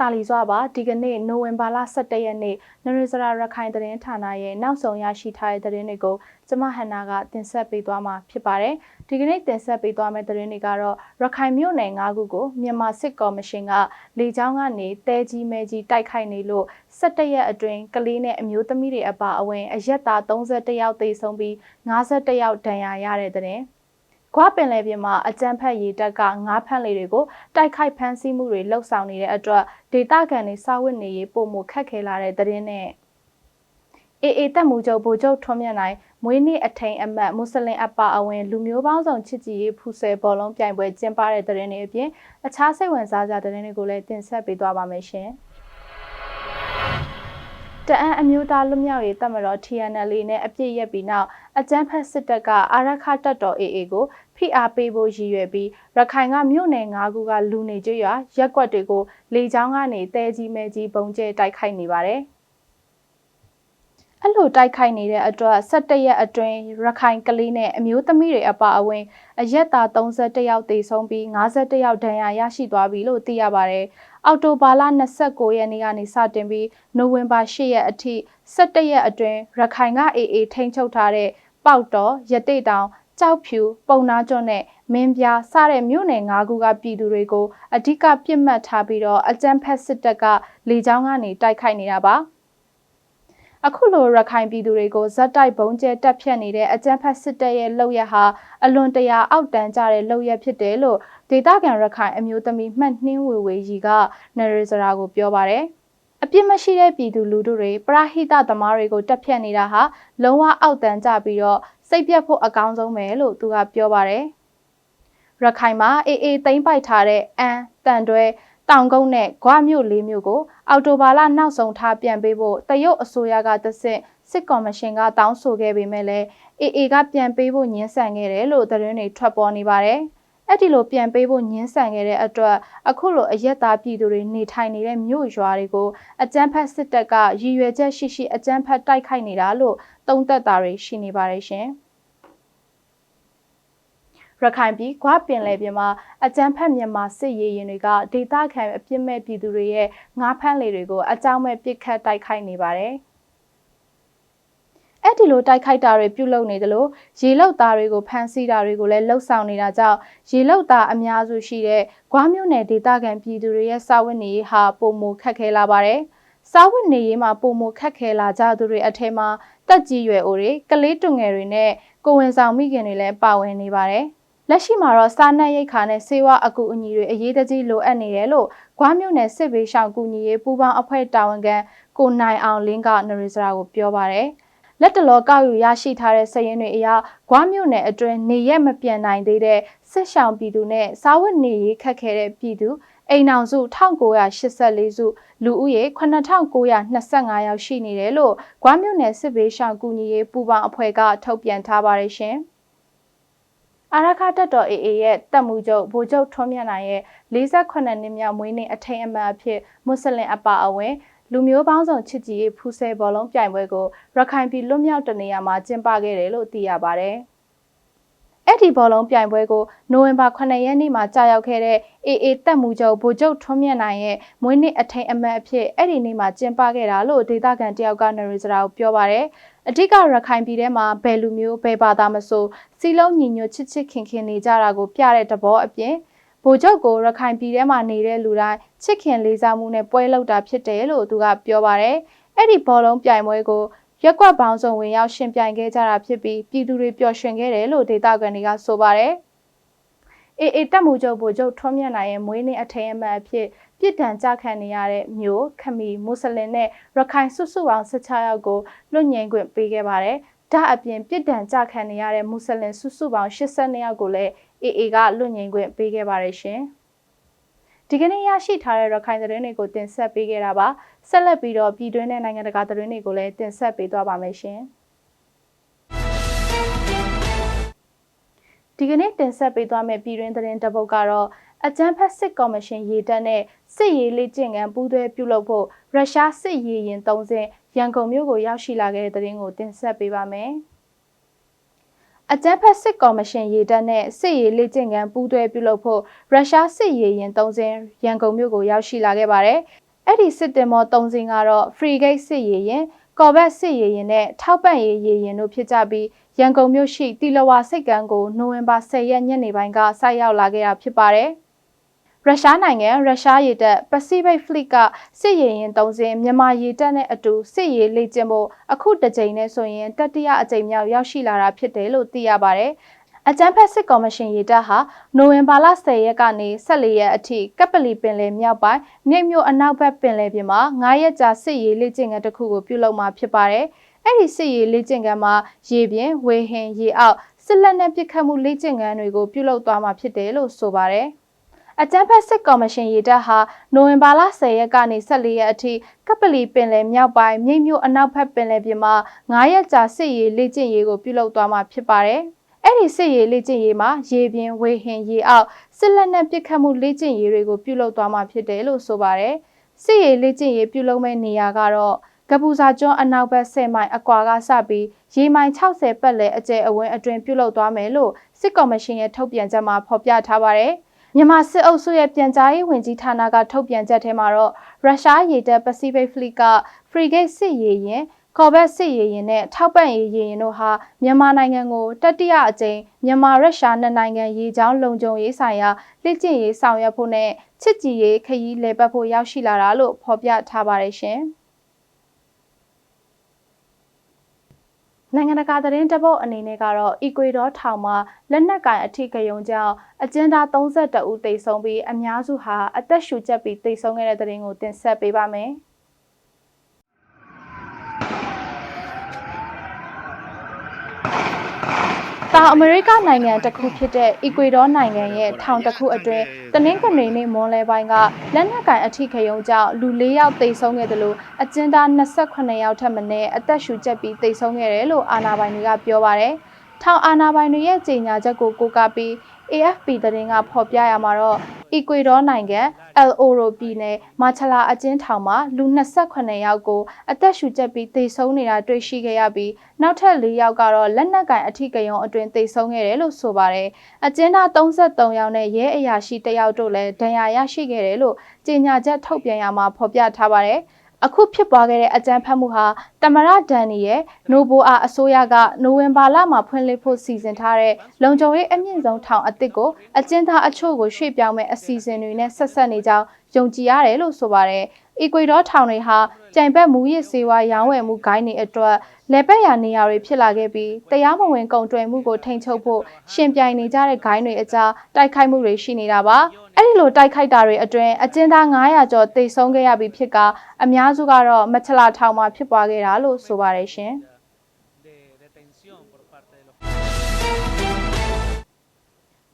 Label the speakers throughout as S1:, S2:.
S1: တာလီစွာပါဒီကနေ့နိုဝင်ဘာလ17ရက်နေ့နရစရာရခိုင်သတင်းဌာနရဲ့နောက်ဆုံးရရှိထားတဲ့သတင်းတွေကိုကျမဟန်နာကတင်ဆက်ပေးသွားမှာဖြစ်ပါတယ်။ဒီကနေ့တင်ဆက်ပေးသွားမယ့်သတင်းတွေကတော့ရခိုင်မြို့နယ်၅ခုကိုမြန်မာစစ်ကော်မရှင်ကလေကြောင်းကနေတဲကြီးမဲကြီးတိုက်ခိုက်နေလို့17ရက်အတွင်းကလေးနဲ့အမျိုးသမီးတွေအပါအဝင်အရက်သား31ယောက်သေဆုံးပြီး51ယောက်ဒဏ်ရာရတဲ့တဲ့။ ခွာပင်လယ်ပြင်မှာအကြမ်းဖက်ရေးတပ်ကငါးဖမ်းလေးတွေကိုတိုက်ခိုက်ဖမ်းဆီးမှုတွေလှုပ်ဆောင်နေတဲ့အတွက်ဒေသခံတွေစာဝတ်နေရေးပုံမှုခက်ခဲလာတဲ့သတင်းနဲ့အေအေတက်မှုချုပ်ဗိုလ်ချုပ်ထွန်းမြတ်နိုင်မွေးနေ့အထိန်အမတ်မွတ်စလင်အပါအဝင်လူမျိုးပေါင်းစုံချစ်ကြည်ရေးဖူဆယ်ဘောလုံးပြိုင်ပွဲကျင်းပတဲ့သတင်းတွေအပြင်အခြားစိတ်ဝင်စားကြတဲ့သတင်းတွေကိုလည်းတင်ဆက်ပေးသွားပါမယ်ရှင်။တအန်းအမျိုးသားလွတ်မြောက်ရေးတပ်မတော် TNL နဲ့အပြစ်ရက်ပြီးနောက် အကြမ်းဖက်စစ်တပ်ကအာရခတပ်တော် AA ကိုဖိအားပေးဖို့ရည်ရွယ်ပြီးရခိုင်ကမြို့နယ်၅ခုကလူနေကျွရွာရက်ကွက်တွေကိုလေကြောင်းကနေတဲကြီးမဲကြီးပုံကျဲတိုက်ခိုက်နေပါတယ်။အဲ့လိုတိုက်ခိုက်နေတဲ့အတွက်17ရက်အတွင်းရခိုင်ကလေးနဲ့အမျိုးသမီးတွေအပါအဝင်အရက်သား31ယောက်သေဆုံးပြီး51ယောက်ဒဏ်ရာရရှိသွားပြီလို့သိရပါတယ်။ အော်တိုဘာလ29ရက်နေ့ကနေစတင်ပြီးနိုဝင်ဘာ10ရက်အထိ17ရက်အတွင်းရခိုင်ကအေအေထိန်းချုပ်ထားတဲ့ပေါက်တော်ရတိတ်တောင်ကြောက်ဖြူပုံနာကျွန်းနဲ့မင်းပြားစတဲ့မြို့နယ်၅ခုကပြည်သူတွေကိုအ धिक ပြစ်မှတ်ထားပြီးတော့အကြမ်းဖက်စစ်တပ်ကလေကြောင်းကနေတိုက်ခိုက်နေတာပါ။ အခုလိုရခိုင်ပြည်သူတွေကိုဇက်တိုက်ဘုံကျဲတက်ဖြတ်နေတဲ့အကြမ်းဖက်စစ်တပ်ရဲ့လုပ်ရဟာအလွန်တရာအောက်တန်းကြတဲ့လုပ်ရဖြစ်တယ်လို့ဒေသခံရခိုင်အမျိုးသမီးမှတ်နှင်းဝေဝေကြီးကနရစရာကိုပြောပါတယ်အပြစ်မရှိတဲ့ပြည်သူလူထုတွေပရဟိတသမားတွေကိုတက်ဖြတ်နေတာဟာလုံးဝအောက်တန်းကြပြီးတော့စိတ်ပြတ်ဖို့အကောင်းဆုံးပဲလို့သူကပြောပါတယ်ရခိုင်မှာအေးအေးသိမ့်ပိုက်ထားတဲ့အန်တန်တွဲ တောင်ကုန်းနဲ့ဂွမြို့လေးမြို့ကိုအော်တိုဘာလနောက်ဆုံးထားပြန်ပေးဖို့တရုတ်အစိုးရကတဆင့်စစ်ကော်မရှင်ကတောင်းဆိုခဲ့ပေမဲ့လည်း AA ကပြန်ပေးဖို့ညှင်းဆန်ခဲ့တယ်လို့သတင်းတွေထွက်ပေါ်နေပါတယ်။အဲ့ဒီလိုပြန်ပေးဖို့ညှင်းဆန်ခဲ့တဲ့အတွက်အခုလိုအရက်သားပြည်သူတွေနေထိုင်နေတဲ့မြို့ရွာတွေကိုအကြမ်းဖက်စစ်တပ်ကရည်ရွယ်ချက်ရှိရှိအကြမ်းဖက်တိုက်ခိုက်နေတာလို့သုံးသပ်တာတွေရှိနေပါတယ်ရှင်။ ရခိုင်ပြည်ဂွပင်လယ်ပြင်မှာအကြမ်းဖက်မြန်မာစစ်ရေးရင်တွေကဒေသခံအပြစ်မဲ့ပြည်သူတွေရဲ့ငားဖမ်းလေတွေကိုအကြောင်းမဲ့ပစ်ခတ်တိုက်ခိုက်နေပါတယ်။အဲ့ဒီလိုတိုက်ခိုက်တာတွေပြုလုပ်နေတယ်လို့ရေလောက်သားတွေကိုဖမ်းဆီးတာတွေကိုလည်းလှုပ်ဆောင်နေတာကြောင့်ရေလောက်သားအများစုရှိတဲ့ဂွားမြို့နယ်ဒေသခံပြည်သူတွေရဲ့စာဝတ်နေရေးဟာပုံမခက်ခဲလာပါတယ်။စာဝတ်နေရေးမှာပုံမခက်ခဲလာကြသူတွေအထက်မှာတက်ကြီးရွယ်အိုတွေကလေးတွငယ်တွေနဲ့ကိုဝင်ဆောင်မိခင်တွေလည်းပါဝင်နေပါတယ်။ လက်ရှိမှာတော့စားနပ်ရိက္ခာနဲ့ဆေးဝါးအကူအညီတွေအရေးတကြီးလိုအပ်နေတယ်လို့ဂွားမြို့နယ်စစ်ဘေးရှောင်ကူညီရေးပူးပေါင်းအဖွဲ့တာဝန်ခံကိုနိုင်အောင်လင်းကနရီစရာကိုပြောပါရယ်လက်တလောကောက်ယူရရှိထားတဲ့စည်ရင်းတွေအရဂွားမြို့နယ်အတွင်းနေရက်မပြောင်းနိုင်သေးတဲ့စစ်ရှောင်ပြည်သူနဲ့စားဝတ်နေရေးခက်ခဲတဲ့ပြည်သူအိမ်အောင်စု1984စုလူဦးရေ8925ယောက်ရှိနေတယ်လို့ဂွားမြို့နယ်စစ်ဘေးရှောင်ကူညီရေးပူးပေါင်းအဖွဲ့ကထုတ်ပြန်ထားပါတယ်ရှင်။ အာရခတက်တော် AA ရဲ့တပ်မှုချုပ်ဗိုလ်ချုပ်ထွန်းမြတ်နိုင်ရဲ့48နှစ်မြောက်မွေးနေ့အထိမ်းအမှတ်အဖြစ်မွတ်စလင်အပါအဝင်လူမျိုးပေါင်းစုံချစ်ကြည်ရေးဖူးဆဲဘောလုံးပြိုင်ပွဲကိုရခိုင်ပြည်လွတ်မြောက်တနေရာမှာကျင်းပခဲ့တယ်လို့သိရပါဗျ။ အဲ့ဒီဘောလုံးပြိုင်ပွဲကိုနိုဝင်ဘာ9ရက်နေ့မှာကြာရောက်ခဲ့တဲ့ AA တပ်မှုချုပ်ဗိုလ်ချုပ်ထွန်းမြတ်နိုင်ရဲ့မွေးနေ့အထိမ်းအမှတ်အဖြစ်အဲ့ဒီနေ့မှာကျင်းပခဲ့တာလို့ဒေသခံတယောက်ကနရီစရာကိုပြောပါရယ်အဓိကရခိုင်ပြည်ထဲမှာဘယ်လူမျိုးဘယ်ဘာသာမဆိုစီလုံးညီညွတ်ချစ်ချစ်ခင်ခင်နေကြတာကိုပြတဲ့တဘောအပြင်ဗိုလ်ချုပ်ကိုရခိုင်ပြည်ထဲမှာနေတဲ့လူတိုင်းချစ်ခင်လေးစားမှုနဲ့ပွဲလုပ်တာဖြစ်တယ်လို့သူကပြောပါတယ်။အဲ့ဒီဘောလုံးပြိုင်ပွဲကို ရက်ကွက်ပေါင်းစုံဝင်ရောက်ရှင်ပြိုင်ခဲ့ကြတာဖြစ်ပြီးပြည်သူတွေပျော်ရွှင်ခဲ့တယ်လို့ဒေသခံတွေကဆိုပါတယ်။အေအေတက်မှုချုပ်ဗိုလ်ချုပ်ထွန်းမြတ်နိုင်ရဲ့မွေးနေ့အထိမ်းအမှတ်အဖြစ်ပြစ်ဒဏ်ကြခံနေရတဲ့မျိုးခမီမွတ်စလင်နဲ့ရခိုင်စုစုပေါင်း16ယောက်ကိုလွတ်ငြိမ်းခွင့်ပေးခဲ့ပါတယ်။ဒါအပြင်ပြစ်ဒဏ်ကြခံနေရတဲ့မွတ်စလင်စုစုပေါင်း82ယောက်ကိုလည်း AA ကလွတ်ငြိမ်းခွင့်ပေးခဲ့ပါတယ်ရှင်။ ဒီကနေ့ရရှိထားတဲ့ရခိုင်သတင်းတွေကိုတင်ဆက်ပေးခဲ့တာပါ။ဆက်လက်ပြီးတော့ပြည်တွင်းနဲ့နိုင်ငံတကာသတင်းတွေကိုလည်းတင်ဆက်ပေးသွားပါမယ်ရှင်။ဒီကနေ့တင်ဆက်ပေးသွားမယ့်ပြည်တွင်းသတင်းတစ်ပုဒ်ကတော့အကြမ်းဖက်စစ်ကော်မရှင်ရေတပ်နဲ့စစ်ရေးလေ့ကျင့်ခန်းပူးတွဲပြုလုပ်ဖို့ရုရှားစစ်ရေးရင်၃စင်းရန်ကုန်မြို့ကိုရောက်ရှိလာခဲ့တဲ့သတင်းကိုတင်ဆက်ပေးပါမယ်။ အကြမ်းဖက်စစ်ကော်မရှင်ရေတပ်နဲ့စစ်ရေးလေ့ကျင့်ခန်းပူးတွဲပြုလုပ်ဖို့ရုရှားစစ်ရေးရင်၃စင်းရန်ကုန်မြို့ကိုရောက်ရှိလာခဲ့ပါတယ်။အဲ့ဒီစစ်တင်မော၃စင်းကတော့ frigate စစ်ရေရင်ကော်ဘက်စစ်ရေရင်နဲ့ထောက်ပံ့ရေးရေရင်တို့ဖြစ်ကြပြီးရန်ကုန်မြို့ရှိတီလဝါစိတ်ကမ်းကိုနိုဝင်ဘာ10ရက်ညနေပိုင်းကဆိုက်ရောက်လာခဲ့တာဖြစ်ပါတယ်။ ရုရှားနိုင်ငံရုရှားရေတပ် Pacific Fleet ကစစ်ရေရင်၃စင်းမြန်မာရေတပ်နဲ့အတူစစ်ရေလေ့ကျင့်ဖို့အခုတစ်ကြိမ်နဲ့ဆိုရင်တတိယအကြိမ်မြောက်ရောက်ရှိလာတာဖြစ်တယ်လို့သိရပါတယ်။အကြံဖက်စစ်ကော်မရှင်ရေတပ်ဟာနိုဝင်ဘာလ10ရက်ကနေ14ရက်အထိကပ်ပလီပင်လယ်မြောက်ပိုင်းမြိတ်မြို့အနောက်ဘက်ပင်လယ်ပြင်မှာ9ရက်ကြာစစ်ရေးလေ့ကျင့်ခန်းတစ်ခုကိုပြုလုပ်မှာဖြစ်ပါတယ်။အဲ့ဒီစစ်ရေးလေ့ကျင့်ခန်းမှာရေပြင်ဝေဟင်ရေအောက်စစ်လက်နက်ပစ်ခတ်မှုလေ့ကျင့်ခန်းတွေကိုပြုလုပ်သွားမှာဖြစ်တယ်လို့ဆိုပါတယ်။ အကြမ်းဖက်စစ်ကော်မရှင်ရေတပ်ဟာနိုဝင်ဘာလ10ရက်ကနေ14ရက်အထိကပလီပင်လယ်မြောက်ပိုင်းမြိတ်မြို့အနောက်ဘက်ပင်လယ်ပြင်မှာ9ရက်ကြာစစ်ရေးလေ့ကျင့်ရေးကိုပြုလုပ်သွားမှာဖြစ်ပါတယ်။အဲ့ဒီစစ်ရေးလေ့ကျင့်ရေးမှာရေပြင်ဝေဟင်ရေအောက်စစ်လက်နက်ပစ်ခတ်မှုလေ့ကျင့်ရေးတွေကိုပြုလုပ်သွားမှာဖြစ်တယ်လို့ဆိုပါတယ်။စစ်ရေးလေ့ကျင့်ရေးပြုလုပ်မဲ့နေရာကတော့ကပူစာကျွန်းအနောက်ဘက်10မိုင်အကွာကစပြီးရေမိုင်60ပတ်လည်အကျယ်အဝန်းအတွင်ပြုလုပ်သွားမယ်လို့စစ်ကော်မရှင်ရဲ့ထုတ်ပြန်ချက်မှာဖော်ပြထားပါတယ်။ မြန်မာစစ်အုပ်စုရဲ့ပြန်ကြားရေးဝန်ကြီးဌာနကထုတ်ပြန်ချက်ထဲမှာတော့ရုရှားရေတပ် Pacific Fleet က frigate စစ်ရေယာဉ်ကော်ဘက်စစ်ရေယာဉ်နဲ့ထောက်ပံ့ရေးရေယာဉ်တို့ဟာမြန်မာနိုင်ငံကိုတတိယအကြိမ်မြန်မာရုရှားနှစ်နိုင်ငံရေကြောင်းလုံခြုံရေးဆိုင်ရာလက်ကျင့်ရေးဆောင်ရွက်ဖို့နဲ့ချစ်ကြည်ရေးခရီးလဲပတ်ဖို့ရောက်ရှိလာတာလို့ဖော်ပြထားပါတယ်ရှင်။ နိုင်ငံတကာသတင်းတပုတ်အနေနဲ့ကတော့ Ecuador ထောင်မှာလက်နက်ကင်အထိကယုံကြောင့်အကျဉ်းသား32ဦးသေဆုံးပြီးအများစုဟာအသက်ရှူကျပ်ပြီးသေဆုံးခဲ့တဲ့တဲ့ရင်ကိုတင်ဆက်ပေးပါမယ်။ တောင်အမေရိကနိုင်ငံတစ်ခုဖြစ်တဲ့အီကွေဒေါနိုင်ငံရဲ့ထောင်တစ်ခုအတွင်းတနင်္ဂနွေနေ့မွန်းလယ်ပိုင်းကလက်နက်ကိုင်အထိခရုံကြောင့်လူ၄ယောက်သေဆုံးခဲ့တယ်လို့အကျဉ်းသား28ယောက်ထပ်မံအသက်ရှူကျက်ပြီးသေဆုံးခဲ့တယ်လို့အာဏာပိုင်တွေကပြောပါတယ်။ ထောင်အာဏာပိုင်တွေရဲ့ကြေညာချက်ကိုကိုးကားပြီး AFP သတင်းကဖော်ပြရမှာတော့အီကွေဒေါနိုင်ငံအယ်အိုရိုပြည်နယ်မာချလာအကျဉ်းထောင်မှာလူ28ယောက်ကိုအသက်ရှူကျပ်ပြီးသေဆုံးနေတာတွေ့ရှိခဲ့ရပြီးနောက်ထပ်၄ယောက်ကတော့လက်နက်ကင်အထိကယုံအတွင်သေဆုံးခဲ့တယ်လို့ဆိုပါတယ်။အကျဉ်းသား33ယောက်နဲ့ရဲအရာရှိ1ယောက်တို့လည်းဒဏ်ရာရရှိခဲ့တယ်လို့ကြေညာချက်ထုတ်ပြန်ရမှာဖော်ပြထားပါတယ်။ အခုဖြစ်ပွားခဲ့တဲ့အကြမ်းဖက်မှုဟာတမရဒန်နီရဲ့နိုဘိုအာအစိုးရကနိုဝင်ဘာလမှာဖွင့်လှစ်ဖို့စီစဉ်ထားတဲ့လုံခြုံရေးအမြင့်ဆုံးထောင်အသစ်ကိုအကျဉ်းသားအချို့ကိုရွှေ့ပြောင်းမဲ့အစီအစဉ်တွေနဲ့ဆက်ဆက်နေကြောင်းယုံကြည်ရတယ်လို့ဆိုပါတယ်။အီကွေဒေါထောင်တွေဟာကြိုင်ဘက်မူရစ်စေဝါရောင်းဝယ်မှုဂိုင်းတွေအတွက်လဲပတ်ရနေရာတွေဖြစ်လာခဲ့ပြီးတရားမဝင်ကုန်တွယ်မှုကိုထိန်းချုပ်ဖို့ရှင်ပြိုင်နေကြတဲ့ဂိုင်းတွေအကြားတိုက်ခိုက်မှုတွေရှိနေတာပါ။ အဲ့ဒီလိုတိုက်ခိုက်တာတွေအတွင်းအကျဉ်းသား900ကျော်တိတ်ဆုံးခဲ့ရပြီးဖြစ်ကအများစုကတော့မချလာထောင်မှာဖြစ်ပွားခဲ့တာလို့ဆိုပါတယ်ရှင်။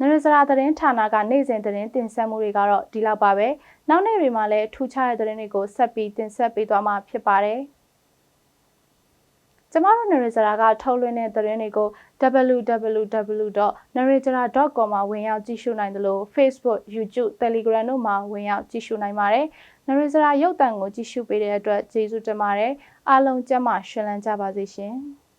S1: နရစရာသတင်းဌာနကနေ့စဉ်သတင်းတင်ဆက်မှုတွေကတော့ဒီလောက်ပါပဲ။နောက်နေ့တွေမှာလည်းထူးခြားတဲ့သတင်းတွေကိုဆက်ပြီးတင်ဆက်ပေးသွားမှာဖြစ်ပါတယ်။ ကျမတို့ Narrajara ကထုတ်လွှင့်တဲ့သတင်းတွေကို www.narrajara.com မှာဝင်ရောက်ကြည့်ရှုနိုင်တယ်လို့ Facebook, YouTube, Telegram တို့မှာဝင်ရောက်ကြည့်ရှုနိုင်ပါတယ်။ Narrajara ရုပ်သံကိုကြည့်ရှုပေးတဲ့အတွက်ကျေးဇူးတင်ပါတယ်။အားလုံးကျမ်းမာရှင်လန်းကြပါစေရှင်။